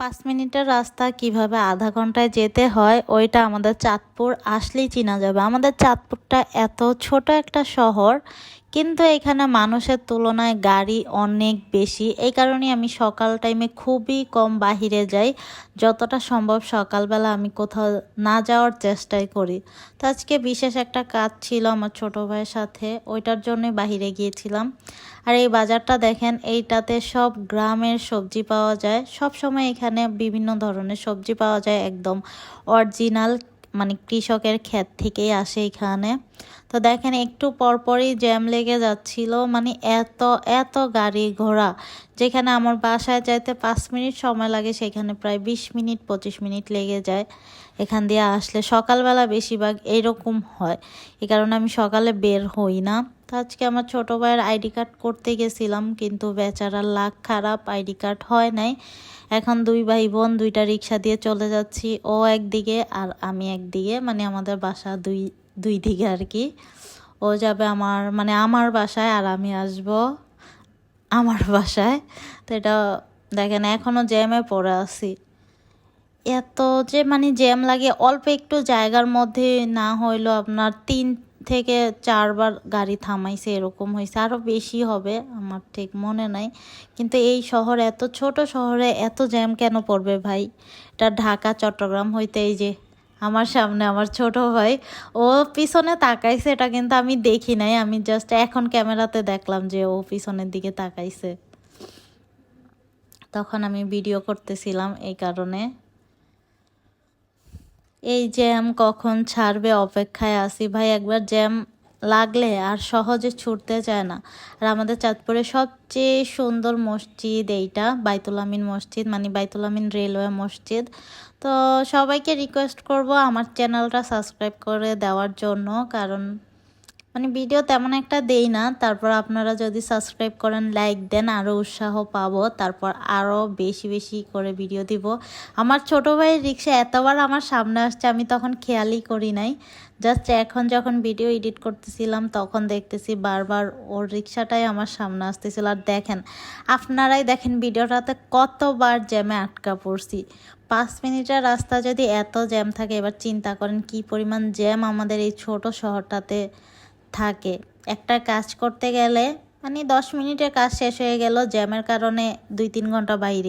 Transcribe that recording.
পাঁচ মিনিটের রাস্তা কীভাবে আধা ঘন্টায় যেতে হয়, ওইটা আমাদের চাঁদপুর আসলেই চেনা যাবে। আমাদের চাঁদপুরটা এত ছোট একটা শহর কিন্তু এখানে মানুষের তুলনায় গাড়ি অনেক বেশি। এই কারণে আমি সকাল টাইমে খুবই কম বাহিরে যাই। যতটা সম্ভব সকালবেলা আমি কোথাও না যাওয়ার চেষ্টাই করি। তো আজকে বিশেষ একটা কাজ ছিল আমার ছোট ভাইয়ের সাথে, ওইটার জন্যই বাহিরে গিয়েছিলাম। আর এই বাজারটা দেখেন, এইটাতে সব গ্রামের সবজি পাওয়া যায়। সব সময় এখানে বিভিন্ন ধরনের সবজি পাওয়া যায়, একদম অরিজিনাল মানে কৃষকের ক্ষেত থেকেই আসে এখানে। তো দেখেন, একটু পরপরই জ্যাম লেগে যাচ্ছিল। মানে এত এত গাড়ি ঘোড়া। যেখানে আমার বাসায় যাইতে পাঁচ মিনিট সময় লাগে, সেখানে প্রায় বিশ মিনিট, পঁচিশ মিনিট লেগে যায় এখান দিয়ে আসলে। সকালবেলা বেশিরভাগ এরকম হয়। এ কারণে আমি সকালে বের হই না। তো আজকে আমার ছোটো ভাইয়ের আইডি কার্ড করতে গেছিলাম, কিন্তু বেচারার লাখ খারাপ আইডি কার্ড হয় নাই। এখন দুই ভাই বোন, দুইটা রিক্সা দিয়ে চলে যাচ্ছি, ও একদিকে আর আমি একদিকে মানে আমাদের বাসা দুই দুই দিকে আর কি। ও যাবে আমার মানে আমার বাসায় আর আমি আসব আমার বাসায়। তো এটা দেখেন এখনও জ্যামে পড়ে আছি। এত যে মানে জ্যাম লাগে, অল্প একটু জায়গার মধ্যে না হইল আপনার তিন থেকে চারবার গাড়ি থামাইছে, এরকম হয়েছে আরও বেশি হবে আমার ঠিক মনে নাই। কিন্তু এই শহর এত ছোট শহরে এত জ্যাম কেন পড়বে ভাই? এটা ঢাকা, চট্টগ্রাম হইতে এই যে আমার সামনে আমার ছোট ভাই, ও পিছনে তাকাইছে, এটা কিন্তু আমি দেখি নাই। আমি জাস্ট এখন ক্যামেরাতে দেখলাম যে ও পিছনের দিকে তাকাইছে। তখন আমি ভিডিও করতেছিলাম এই কারণে। এই জ্যাম কখন ছাড়বে অপেক্ষায় আসি ভাই, একবার জ্যাম লাগলে আর সহজে ছুটতে চায় না। আর আমাদের চাঁদপুরে সবচেয়ে সুন্দর মসজিদ এইটা, বাইতুল আমিন মসজিদ মানে বাইতুল আমিন রেলওয়ে মসজিদ। তো সবাইকে রিকোয়েস্ট করব আমার চ্যানেলটা সাবস্ক্রাইব করে দেওয়ার জন্য, কারণ মানে ভিডিও তেমন একটা দেই না। তারপর আপনারা যদি সাবস্ক্রাইব করেন লাইক দেন আরও উৎসাহ পাবো। তারপর আরও বেশি বেশি করে ভিডিও দিব। আমার ছোটো ভাইয়ের রিক্সা এতবার আমার সামনে আসছে, আমি তখন খেয়ালই করি নাই। জাস্ট এখন যখন ভিডিও এডিট করতেছিলাম, তখন দেখতেছি বারবার ওর রিক্সাটাই আমার সামনে আসতেছিল। আর দেখেন, আপনারাই দেখেন ভিডিওটাতে কতবার জ্যামে আটকা পড়ছি। পাঁচ মিনিটের রাস্তা যদি এত জ্যাম থাকে, এবার চিন্তা করেন কি পরিমাণ জ্যাম আমাদের এই ছোট শহরটাতে থাকে। একটা কাজ করতে গেলে মানে দশ মিনিটের কাজ শেষ হয়ে গেল জ্যামের কারণে দুই তিন ঘণ্টা বাইরে।